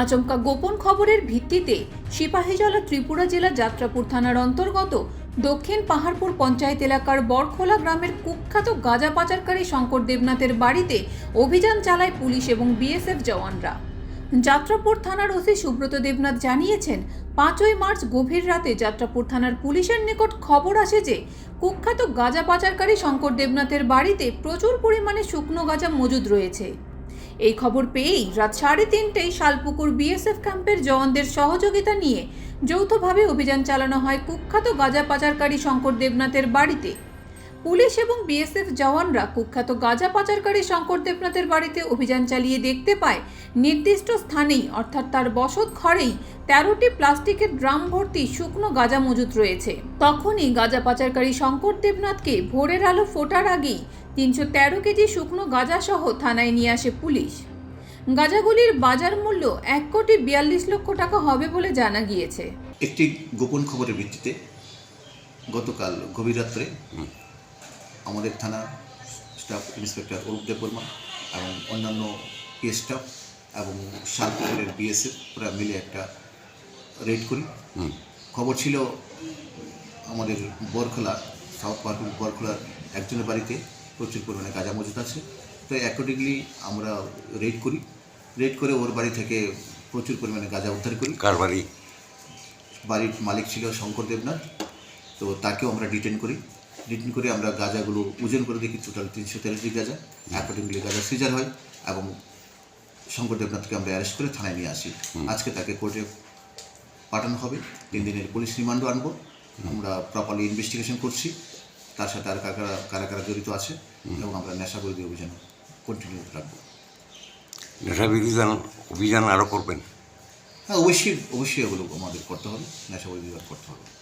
আচমকা গোপন খবরের ভিত্তিতে সিপাহীজলা ত্রিপুরা জেলা যাত্রাপুর থানার অন্তর্গত দক্ষিণ পাহাড়পুর পঞ্চায়েত এলাকার বরখোলা গ্রামের কুখ্যাত গাঁজা পাচারকারী শঙ্কর দেবনাথের বাড়িতে অভিযান চালায় পুলিশ এবং বিএসএফ জওয়ানরা। যাত্রাপুর থানার ওসি সুব্রত দেবনাথ জানিয়েছেন, পাঁচই মার্চ গভীর রাতে যাত্রাপুর থানার পুলিশের নিকট খবর আসে যে কুখ্যাত গাঁজা পাচারকারী শঙ্কর দেবনাথের বাড়িতে প্রচুর পরিমাণে শুকনো গাঁজা মজুদ রয়েছে। এই খবর পেয়েই রাত সাড়ে তিনটেই শালপুকুর বিএসএফ ক্যাম্পের জওয়ানদের সহযোগিতা নিয়ে যৌথভাবে অভিযান চালানো হয় কুখ্যাত গাঁজা পাচারকারী শঙ্কর দেবনাথের বাড়িতে। পুলিশ এবং বিএসএফ জওয়ানরা কুখ্যাত গাঁজা পাচারকারী শঙ্কর দেবনাথের বাড়িতে অভিযান চালিয়ে দেখতে পায় নির্দিষ্ট স্থানেই অর্থাৎ তার বসত ঘরেই তেরোটি প্লাস্টিকের ড্রাম ভর্তি শুকনো গাঁজা মজুত রয়েছে। তখনই গাঁজা পাচারকারী শঙ্কর দেবনাথকে ভোরের আলো ফোটার আগেই তিনশো তেরো কেজি শুকনো গাঁজা সহ থানায় নিয়ে আসে পুলিশ। গাঁজাগুলির বাজার মূল্য এক কোটি বিয়াল্লিশ লক্ষ টাকা হবে বলে জানা গিয়েছে। একটি গোপন খবরের ভিত্তিতে গতকাল গভীর রাত্রে আমাদের থানা স্টাফ ইন্সপেক্টর অরূপ দেববর্মা এবং অন্যান্য পি স্টাফ এবং শালপুরের বিএসএফ ওরা মিলে একটা রেড করি। খবর ছিল আমাদের বরখোলা সাউথ পার্ক বরখোলার একজনের বাড়িতে প্রচুর পরিমাণে গাঁজা মজুদ আছে। তো অ্যাকর্ডিংলি আমরা রেড করি। রেড করে ওর বাড়ি থেকে প্রচুর পরিমাণে গাঁজা উদ্ধার করি। কার বাড়ি? বাড়ির মালিক ছিল শঙ্কর দেবনাথ তো তাকেও আমরা ডিটেন করি। ডিটেন করে আমরা গাঁজাগুলো ওজন করে দেখি টোটাল তিনশো তেরোটি গাঁজা অ্যাকর্ডিংলি গাঁজা সিজার হয় এবং শঙ্কর দেবনাথকে আমরা অ্যারেস্ট করে থানায় নিয়ে আসি। আজকে তাকে কোর্টে পাঠানো হবে। তিন দিনের পুলিশ রিমান্ডও আনব। আমরা প্রপারলি ইনভেস্টিগেশন করছি। তার সাথে আর কারা কারা- কারা কারা জড়িত আছে এবং আমরা নেশা বিরোধী অভিযান কন্টিনিউ রাখব। নেশা বিরোধী অভিযান আরও করবেন? হ্যাঁ অবশ্যই অবশ্যই এগুলো আমাদের করতে হবে। নেশা বিরোধী করতে হবে।